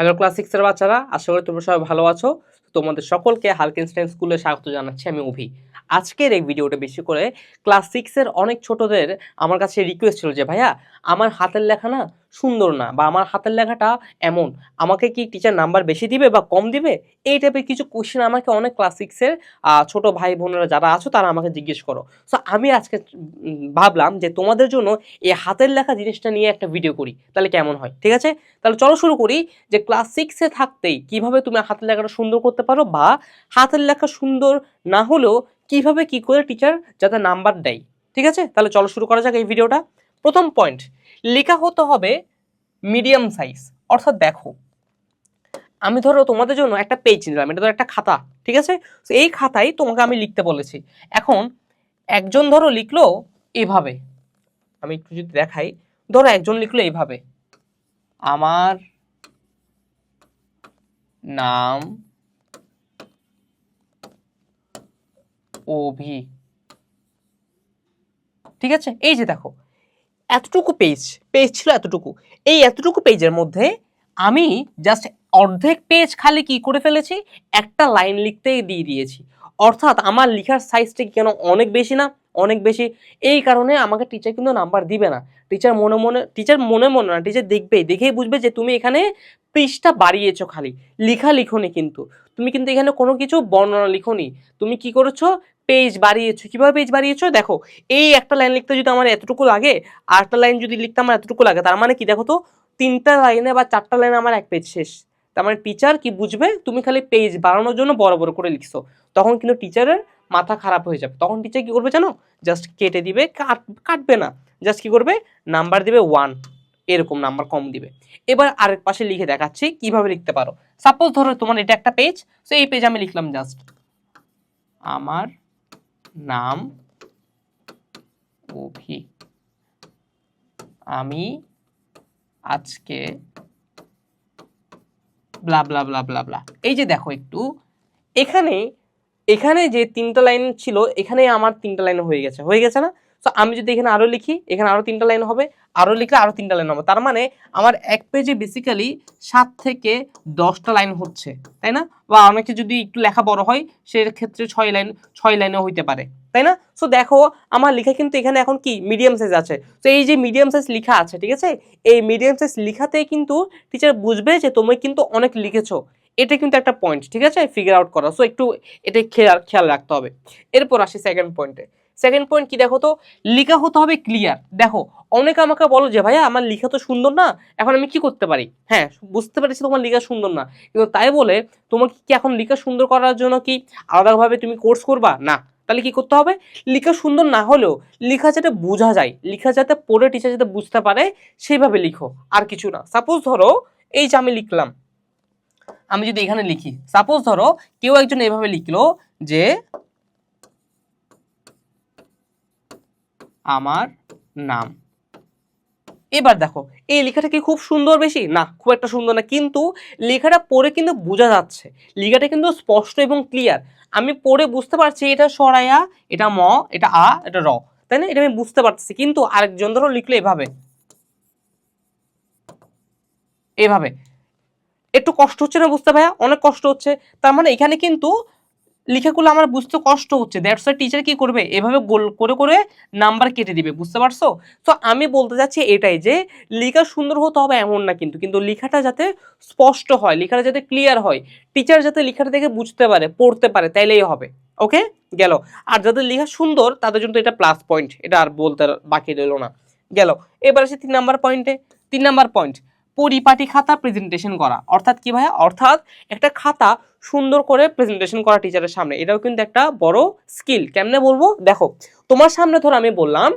Hello class সিক্সের বাচ্চারা, আশা করি তোমরা সবাই ভালো আছো। তোমাদের সকলকে হালকিনস্টাইন স্কুলে স্বাগত জানাচ্ছি আমি অভি আজকের এই ভিডিওটা বেশি করে ক্লাস সিক্সের অনেক ছোটদের আমার কাছে রিকোয়েস্ট ছিল যে, ভাইয়া, আমার হাতের লেখা না সুন্দর না বা আমার হাতের লেখাটা এমন। আমাকে কি টিচার নাম্বার বেশি দিবে বা কম দিবে? এই টাইপের কিছু কোশ্চেন আমাকে অনেক ক্লাস সিক্সের ছোট ভাই বোনেরা যারা আছো তারা আমাকে জিজ্ঞেস করো। সো আমি আজকে ভাবলাম যে তোমাদের জন্য এই হাতের লেখা জিনিসটা নিয়ে একটা ভিডিও করি, তাহলে কেমন হয়? ঠিক আছে? তাহলে চলো শুরু করি যে ক্লাস সিক্সে থাকতেই কীভাবে তুমি হাতের লেখাটা সুন্দর করতে পারো বা হাতের লেখা সুন্দর না হলেও কীভাবে কি করে টিচার যাতে নাম্বার দেয়। ঠিক আছে? তাহলে চলো শুরু করা যাক এই ভিডিওটা প্রথম পয়েন্ট লেখা হতে হবে মিডিয়াম সাইজ অর্থাৎ দেখো, আমি ধরো তোমাদের জন্য একটা পেজ নিলাম, এটা ধরো একটা খাতা, ঠিক আছে? তো এই খাতায় তোমাকে আমি লিখতে বলেছি। এখন একজন ধরো লিখলো এভাবে, আমি একটু যদি দেখাই, ধরো একজন লিখলো এইভাবে আমার নাম অভি ঠিক আছে? এই যে দেখো, এতটুকু পেজ পেজ ছিল এতটুকু। এই এতটুকু পেজের মধ্যে আমি জাস্ট অর্ধেক পেজ খালি কি করে ফেলেছি? একটা লাইন লিখতেই দিয়ে দিয়েছি। অর্থাৎ আমার লেখার সাইজটা কেন অনেক বেশি না? অনেক বেশি। এই কারণে আমাকে টিচার কিন্তু নাম্বার দিবে না। টিচার মনে মনে টিচার মনে মনে না টিচার দেখবেই, দেখেই বুঝবে যে তুমি এখানে পৃষ্ঠা বাড়িয়েছো খালি। লিখা লিখোনি কিন্তু। তুমি কিন্তু এখানে কোনো কিছু বর্ণনা লিখোনি। তুমি কি করেছ? পেজ বাড়িয়েছো, কীভাবে পেজ বাড়িয়েছো? দেখো, এই একটা লাইন লিখতে যদি আমার এতটুকু লাগে আর একটা লাইন যদি লিখতে আমার এতটুকু লাগে, তার মানে কি দেখো তো, তিনটা লাইনে বা চারটা লাইনে আমার এক পেজ শেষ। তার মানে টিচার কি বুঝবে? তুমি খালি পেজ বাড়ানোর জন্য বড় বড় করে লিখছো। তখন কিন্তু টিচারের মাথা খারাপ হয়ে যাবে। তখন টিচার কি করবে জানো? জাস্ট কেটে দিবে, কাট, কাটবে না। জাস্ট কি করবে? নাম্বার দিবে ওয়ান এরকম নাম্বার কম দিবে। এবার আরেক পাশে লিখে দেখাচ্ছি, কীভাবে লিখতে পারো। সাপোজ ধরো তোমার এটা একটা পেজ তো এই পেজ আমি লিখলাম জাস্ট আমার নাম অভি। আমি আজকে ব্লা ব্লা ব্লা ব্লা এই যে দেখো একটু, এখানে এখানে যে তিনটা লাইন ছিল এখানে আমার তিনটা লাইন হয়ে গেছে। হয়ে গেছে না? তো আমি যদি এখানে আরও লিখি, এখানে আরও তিনটা লাইন হবে, আরও লিখলে আরও তিনটা লাইন হবে। তার মানে আমার এক পেজে বেসিক্যালি সাত থেকে দশটা লাইন হচ্ছে, তাই না? বা অনেকে যদি একটু লেখা বড় হয় সেক্ষেত্রে ছয় লাইন ছয় লাইনও হইতে পারে, তাই না? সো দেখো, আমার লেখা কিন্তু এখানে এখন কি? মিডিয়াম সাইজ আছে। তো এই যে মিডিয়াম সাইজ লেখা আছে, ঠিক আছে? এই মিডিয়াম সাইজ লেখাতে কিন্তু টিচার বুঝবে যে তুমি কিন্তু অনেক লিখেছো। এটা কিন্তু একটা পয়েন্ট ঠিক আছে? ফিগার আউট করা। সো একটু এটা খেয়াল খেয়াল রাখতে হবে। এরপর আসি সেকেন্ড পয়েন্টে সেকেন্ড পয়েন্ট কি দেখো তো? লেখা হতে হবে ক্লিয়ার দেখো, অনেকে আমাকে বলো যে, ভাইয়া, আমার লেখা তো সুন্দর না, এখন আমি কি করতে পারি? হ্যাঁ বুঝতে পেরেছি তোমার লেখা সুন্দর না। কিন্তু তাই বলে, তোমাকে কি এখন লেখা সুন্দর করার জন্য কি আলাদাভাবে তুমি কোর্স করবা? না। তাহলে কি করতে হবে? লেখা সুন্দর না হলেও লেখা যাতে বোঝা যায়, লেখা যাতে পড়ে টিচার যাতে বুঝতে পারে, সেইভাবে লিখো, আর কিছু না। সাপোজ ধরো, এই যে আমি লিখলাম, আমি যদি এখানে লিখি সাপোজ ধরো, কেউ একজন এভাবে লিখলো যে আমার নাম। এবার দেখো, এই লেখাটা কি খুব সুন্দর বেশি? না, খুব একটা সুন্দর না, কিন্তু লেখাটা পড়ে কিন্তু বোঝা যাচ্ছে। লেখাটা কিন্তু স্পষ্ট এবং ক্লিয়ার আমি পড়ে বুঝতে পারছি এটা সরাইয়া এটা ম, এটা আ, এটা র। তাই না? এটা আমি বুঝতে পারতেছি, কিন্তু আরেকজন ধরো লিখলো এভাবে। এভাবে। একটু কষ্ট হচ্ছে না বুঝতে ভাইয়া? অনেক কষ্ট হচ্ছে। তার মানে এখানে কিন্তু লেখাগুলো আমার বুঝতে কষ্ট হচ্ছে। দ্যাটস ওয়াই টিচার কি করবে? এভাবে গোল করে করে নাম্বার কেটে দিবে, বুঝতে পারছ? তো আমি বলতে চাচ্ছি এটাই যে, লেখা সুন্দর হতে হবে এমন না কিন্তু কিন্তু লেখাটা যাতে স্পষ্ট হয়, লেখাটা যাতে ক্লিয়ার হয়। টিচার যাতে লেখাটা দেখে বুঝতে পারে, পড়তে পারে, তাইলেই হবে। ওকে গেল। আর যাদের লেখা সুন্দর, তাদের জন্য এটা প্লাস পয়েন্ট এটা আর বলতে বাকি রইল না। গেল। এবার আসি তিন নাম্বার পয়েন্টে তিন নাম্বার পয়েন্ট পরিপাটি খাতা প্রেজেন্টেশন করা। অর্থাৎ কি ভাইয়া? অর্থাৎ একটা খাতা সুন্দর করে প্রেজেন্টেশন করা টিচারের সামনে। এটাও কিন্তু একটা বড় স্কিল কেমনে বলব? দেখো, তোমার সামনে ধরো আমি বললাম,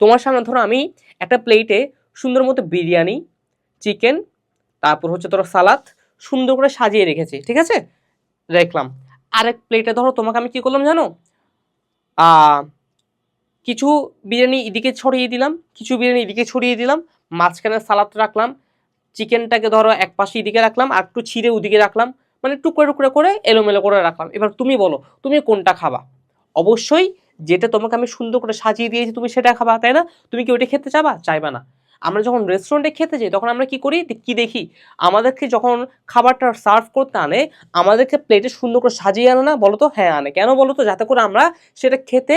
তোমার সামনে ধরো আমি একটা প্লেটে সুন্দর মতো বিরিয়ানি চিকেন তারপর হচ্ছে ধরো সালাদ সুন্দর করে সাজিয়ে রেখেছি, ঠিক আছে? রাখলাম আরেক প্লেটে ধরো তোমাকে আমি কি করলাম জানো? কিছু বিরিয়ানি এদিকে ছড়িয়ে দিলাম, কিছু বিরিয়ানি এদিকে ছড়িয়ে দিলাম, মাঝখানে সালাদ রাখলাম চিকেনটাকে ধরো এক পাশে এদিকে রাখলাম, আর একটু ছিঁড়ে ওদিকে রাখলাম মানে টুকরো টুকরো করে এলোমেলো করে রাখলাম। এবার তুমি বলো, তুমি কোনটা খাবা? অবশ্যই যেটা তোমাকে আমি সুন্দর করে সাজিয়ে দিয়েছি তুমি সেটা খাবা, তাই না? তুমি কি ওইটা খেতে চাবা? চাইবা না। আমরা যখন রেস্টুরেন্টে খেতে যাই, তখন আমরা কি করি? কি দেখি? আমাদেরকে যখন খাবারটা সার্ভ করতে আনে, আমাদেরকে প্লেটে সুন্দর করে সাজিয়ে আনে না? বলো তো? হ্যাঁ আনে। কেন বলো তো? যাতে করে আমরা সেটা খেতে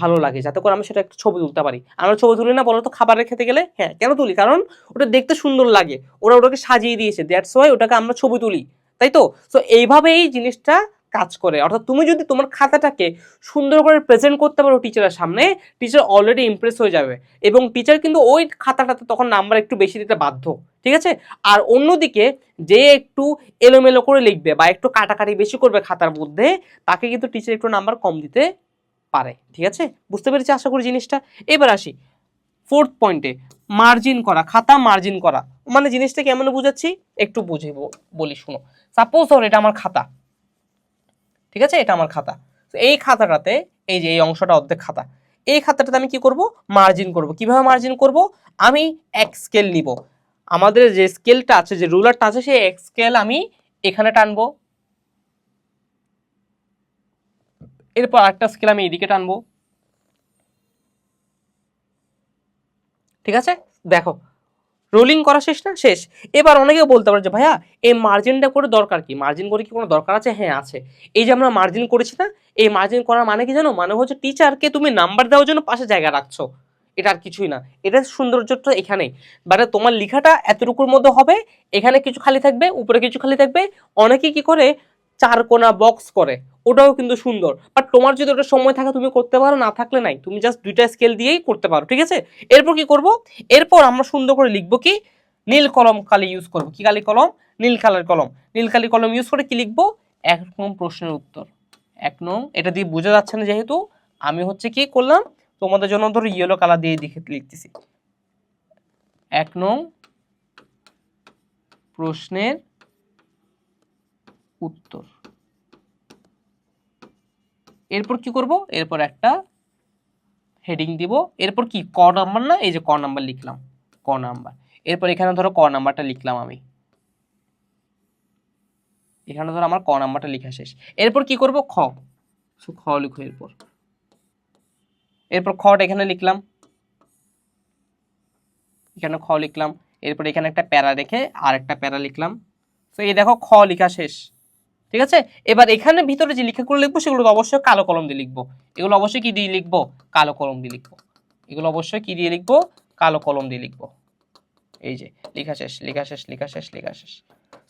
ভালো লাগে, যাতে করে আমরা সেটা একটা ছবি তুলতে পারি। আমরা ছবি তুলি না, বলো তো খাবারের খেতে গেলে? হ্যাঁ কেন তুলি? কারণ ওটা দেখতে সুন্দর লাগে। ওরা ওটাকে সাজিয়ে দিয়েছে দ্যাটস ওয়াই ওটাকে আমরা ছবি তুলি, তাই তো? সো এইভাবেই এই জিনিসটা কাজ করে। অর্থাৎ তুমি যদি তোমার খাতাটাকে সুন্দর করে প্রেজেন্ট করতে পারো টিচারের সামনে টিচার অলরেডি ইমপ্রেস হয়ে যাবে। এবং টিচার কিন্তু ওই খাতাটাতে তখন নাম্বার একটু বেশি দিতে বাধ্য, ঠিক আছে? আর অন্যদিকে যে একটু এলোমেলো করে লিখবে বা একটু কাটাকাটি বেশি করবে খাতার মধ্যে, তাকে কিন্তু টিচার একটু নাম্বার কম দিতে পারে, ঠিক আছে? বুঝতে পেরেছি আশা করি জিনিসটা? এবার আসি ফোর্থ পয়েন্টে মার্জিন করা, খাতা মার্জিন করা। মানে জিনিসটা কেমন বুঝাচ্ছি, একটু বুঝে বলি, শুনো। সাপোজ ধর এটা আমার খাতা, ঠিক আছে? এটা আমার খাতা। এই খাতাটাতে, এই যে এই অংশটা অর্ধেক খাতা, এই খাতাটাতে আমি কি করব? মার্জিন করব। কীভাবে মার্জিন করব? আমি এক স্কেল নিব। আমাদের যে স্কেলটা আছে, যে রুলারটা আছে, সেই এক স্কেল আমি এখানে টানবো। এরপর আরেকটা স্কেল আমি এদিকে টানবো। ঠিক আছে? দেখো রোলিং করা শেষ না? শেষ। এবার অনেকে বলতে পারে যে, ভাইয়া এই মার্জিনটা করে দরকার কি? মার্জিন করে কি কোনো দরকার আছে? হ্যাঁ আছে। এই যে আমরা মার্জিন করেছি না, এই মার্জিন করার মানে কি জানো? মানে হচ্ছে টিচারকে তুমি নাম্বার দেওয়ার জন্য পাশে জায়গা রাখছো। এটা আর কিছুই না। এটা সৌন্দর্যটা এখানেই। মানে তোমার লেখাটা এতটুকুর মধ্যে হবে, এখানে কিছু খালি থাকবে, উপরে কিছু খালি থাকবে। অনেকে কি করে? চার কোনা বক্স করে। ওটাও কিন্তু সুন্দর। বাট তোমার যদি ওটা সময় থাকে, তুমি করতে পারো, না থাকলে নাই। তুমি জাস্ট দুইটা স্কেল দিয়েই করতে পারো, ঠিক আছে? এরপর কি করব? এরপর আমরা সুন্দর করে লিখব কি? নীল কলম কালি ইউজ করব। কি কালি কলম? নীল কালার কলম। নীল কালি কলম ইউজ করে কি লিখব? এক নং প্রশ্নের উত্তর। এক নং, এটা দিয়ে বোঝা যাচ্ছে না যেহেতু, আমি হচ্ছে কি করলাম? তোমাদের জন্য ধরো ইয়েলো কালার দিয়ে লিখে, লিখতেছি। এক নং প্রশ্নের উত্তর। এরপর কি করব? এরপর একটা হেডিং দিব। এরপর কি? ক নাম্বার না? এই যে ক নাম্বার লিখলাম। ক নাম্বার এরপর এখানে ধরো ক নাম্বারটা লিখলাম আমি। এখানে ধরো আমার ক নাম্বারটা লেখা শেষ। এরপর কি করব? খ। খ লিখো এরপর। এরপর খটা এখানে লিখলাম। এখানে খ লিখলাম। এরপর এখানে একটা প্যারা রেখে আর একটা প্যারা লিখলাম। তো এই দেখো খ লেখা শেষ। ঠিক আছে? এবার এখানে ভিতরে যে লেখাগুলো লিখব সেগুলো অবশ্যই কালো কলম দিয়ে লিখব। এগুলো অবশ্যই কি দিয়ে লিখব? কালো কলম দিয়ে লিখব। এগুলো অবশ্যই কি দিয়ে লিখব? কালো কলম দিয়ে লিখব। এই যে, লেখা শেষ লেখা শেষ লেখা শেষ লেখা শেষ।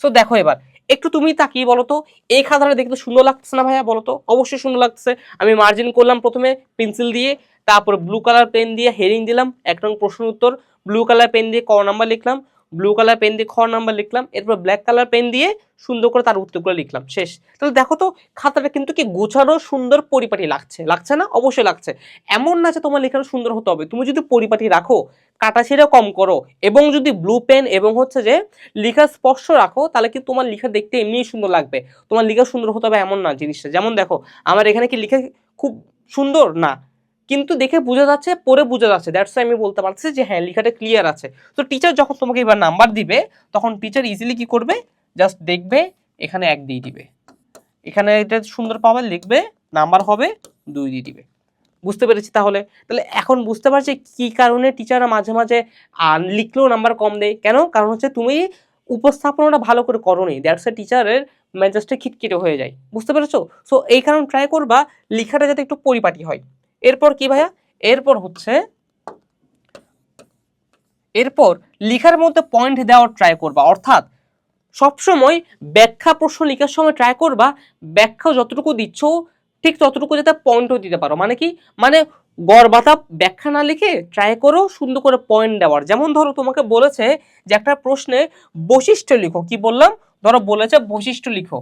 সো দেখো এবার, একটু তুমি তাকিয়ে বলো তো, এই খাতাটা দেখতে সুন্দর লাগতেছে না ভাইয়া বলো তো? অবশ্যই সুন্দর লাগতেছে। আমি মার্জিন করলাম প্রথমে পেন্সিল দিয়ে, তারপর ব্লু কালার পেন দিয়ে হেডিং দিলাম, এক নং প্রশ্ন উত্তর ব্লু কালার পেন দিয়ে ক নাম্বার লিখলাম ব্লু কালার পেন দিয়ে খ নাম্বার লিখলাম, এরপর ব্ল্যাক কালার পেন দিয়ে সুন্দর করে তার উত্তরগুলো লিখলাম, শেষ। তাহলে দেখো তো, খাতাটা কিন্তু কি গোছানো সুন্দর পরিপাটি লাগছে। লাগছে না? অবশ্যই লাগছে। এমন না যে তোমার লেখাটা সুন্দর হতে হবে। তুমি যদি পরিপাটি রাখো কাটা ছেড়ে কম করো, এবং যদি ব্লু পেন এবং হচ্ছে যে লেখা স্পর্শ রাখো, তাহলে কি তোমার লেখা দেখতে এমনিই সুন্দর লাগবে? তোমার লেখা সুন্দর হতে হবে এমন না জিনিসটা। যেমন দেখো, আমার এখানে কি লেখা খুব সুন্দর? না। কিন্তু দেখে বোঝা যাচ্ছে পরে বোঝা যাচ্ছে। দ্যাটস আমি বলতে পারছি যে হ্যাঁ লেখাটা ক্লিয়ার আছে। তো টিচার যখন তোমাকে এবার নাম্বার দিবে, তখন টিচার ইজিলি কি করবে? জাস্ট দেখবে, এখানে এক দিয়ে দিবে। এখানে এটা সুন্দর পাবে, লিখবে নাম্বার হবে, দুই দিয়ে দিবে। বুঝতে পেরেছি তাহলে? তাহলে এখন বুঝতে পারছি কি কারণে টিচাররা মাঝে মাঝে লিখলেও নাম্বার কম দেয়। কেন? কারণ হচ্ছে তুমি উপস্থাপনাটা ভালো করে করোনি। দ্যাটস এ টিচারের মেজাজটা খিটখিটে হয়ে যায়। বুঝতে পেরেছ? সো এই কারণে ট্রাই করবা, লেখাটা যাতে একটু পরিপাটি হয়। এরপর কি ভাইয়া? এরপর হচ্ছে, এরপর লেখার মধ্যে পয়েন্ট দেওয়ার ট্রাই করবা। অর্থাৎ সবসময় ব্যাখ্যা প্রশ্ন লেখার সময় ট্রাই করবা, ব্যাখ্যা যতটুকু দিচ্ছ, ঠিক ততটুকু যাতে পয়েন্টও দিতে পারো। মানে কি? মানে গড়বাতা ব্যাখ্যা না লিখে ট্রাই করো, সুন্দর করে পয়েন্ট দেওয়ার। যেমন ধরো তোমাকে বলেছে যে একটা প্রশ্নে বৈশিষ্ট্য লিখো। কি বললাম? ধরো বলেছে বৈশিষ্ট্য লিখো।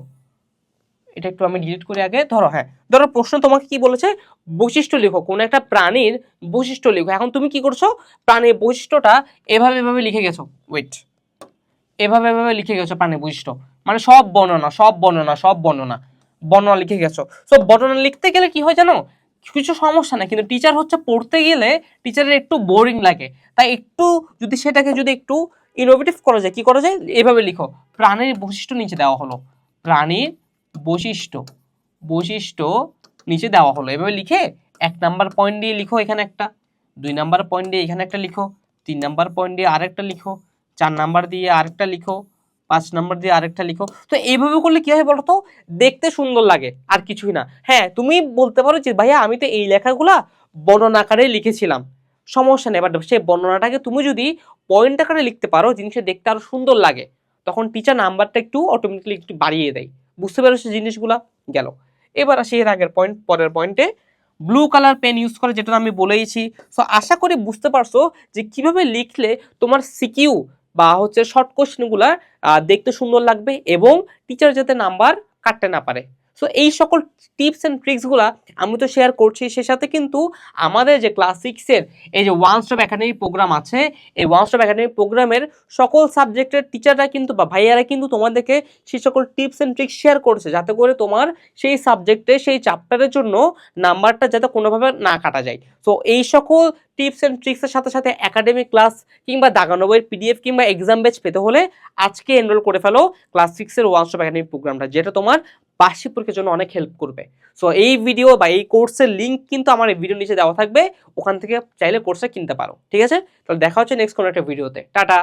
এটা একটু আমি ডিলিট করে আগে। ধরো হ্যাঁ ধরো প্রশ্ন তোমাকে কি বলেছে? বৈশিষ্ট্য লিখো, কোনো একটা প্রাণীর বৈশিষ্ট্য লিখো। এখন তুমি কি করছ? প্রাণীর বৈশিষ্ট্যটা এভাবে এভাবে লিখে গেছো। ওয়েট এভাবে এভাবে লিখে গেছো প্রাণীর বৈশিষ্ট্য। মানে সব বর্ণনা সব বর্ণনা সব বর্ণনা বর্ণনা লিখে গেছো। সো বর্ণনা লিখতে গেলে কি হয় জানো? কিছু সমস্যা না কিন্তু টিচার হচ্ছে পড়তে গেলে টিচারের একটু বোরিং লাগে। তাই একটু যদি সেটাকে যদি একটু ইনোভেটিভ করা যায়, কি করা যায়? এভাবে লিখো। প্রাণীর বৈশিষ্ট্য নিচে দেওয়া হলো। প্রাণীর বৈশিষ্ট্য। বৈশিষ্ট্য নিচে দেওয়া হলো। এভাবে লিখে এক নাম্বার পয়েন্ট দিয়ে লিখো এখানে একটা, দুই নাম্বার পয়েন্ট দিয়ে এখানে একটা লিখো, তিন নাম্বার পয়েন্ট দিয়ে আরেকটা লিখো, চার নাম্বার দিয়ে আরেকটা লিখো, পাঁচ নাম্বার দিয়ে আরেকটা লিখো। তো এইভাবে করলে কী হয় বলো তো দেখতে সুন্দর লাগে, আর কিছুই না। হ্যাঁ তুমি বলতে পারো যে ভাইয়া, আমি তো এই লেখাগুলা বর্ণনা আকারে লিখেছিলাম। সমস্যা নেই বাট সেই বর্ণনাটাকে তুমি যদি পয়েন্ট আকারে লিখতে পারো, জিনিসটা দেখতে আরও সুন্দর লাগে, তখন টিচার নাম্বারটা একটু অটোমেটিকলি একটু বাড়িয়ে দেয়। বুঝতে পেরেছ জিনিসগুলা? গেল। এবার আসি এর আগের পয়েন্ট পরের পয়েন্টে ব্লু কালার পেন ইউজ করে যেটা আমি বলেইছি। সো আশা করি বুঝতে পারছ যে কীভাবে লিখলে তোমার সিকিউ বা হচ্ছে শর্ট কোশ্চেনগুলা দেখতে সুন্দর লাগবে এবং টিচার যাতে নাম্বার কাটতে না পারে। সো এই সকল টিপস অ্যান্ড ট্রিক্সগুলো আমি তো শেয়ার করছি। সে সাথে কিন্তু আমাদের যে ক্লাস সিক্সের এই যে ওয়ান স্টপ একাডেমি প্রোগ্রাম আছে, এই ওয়ান স্টপ একাডেমি প্রোগ্রামের সকল সাবজেক্টের টিচাররা কিন্তু বা ভাইয়ারা কিন্তু তোমাদেরকে সেই সকল টিপস অ্যান্ড ট্রিক্স শেয়ার করছে, যাতে করে তোমার সেই সাবজেক্টে সেই চ্যাপ্টারের জন্য নাম্বারটা যাতে কোনোভাবে না কাটা যায়। সো এই সকল টিপস অ্যান্ড ট্রিক্সের সাথে সাথে একাডেমিক ক্লাস কিংবা দাগানবের পিডিএফ কিংবা এক্সাম ব্যাচ পেতে হলে আজকে এনরোল করে ফেলো ক্লাস সিক্সের ওয়ান স্টপ একাডেমি প্রোগ্রামটা যেটা তোমার বার্ষিক পরীক্ষার জন্য অনেক হেল্প করবে। সো এই ভিডিও বা এই কোর্সের লিঙ্ক কিন্তু আমার এই ভিডিও নিচে দেওয়া থাকবে। ওখান থেকে চাইলে কোর্সটা কিনতে পারো। ঠিক আছে? তাহলে দেখা হচ্ছে নেক্সট কোনো একটা ভিডিওতে টাটা!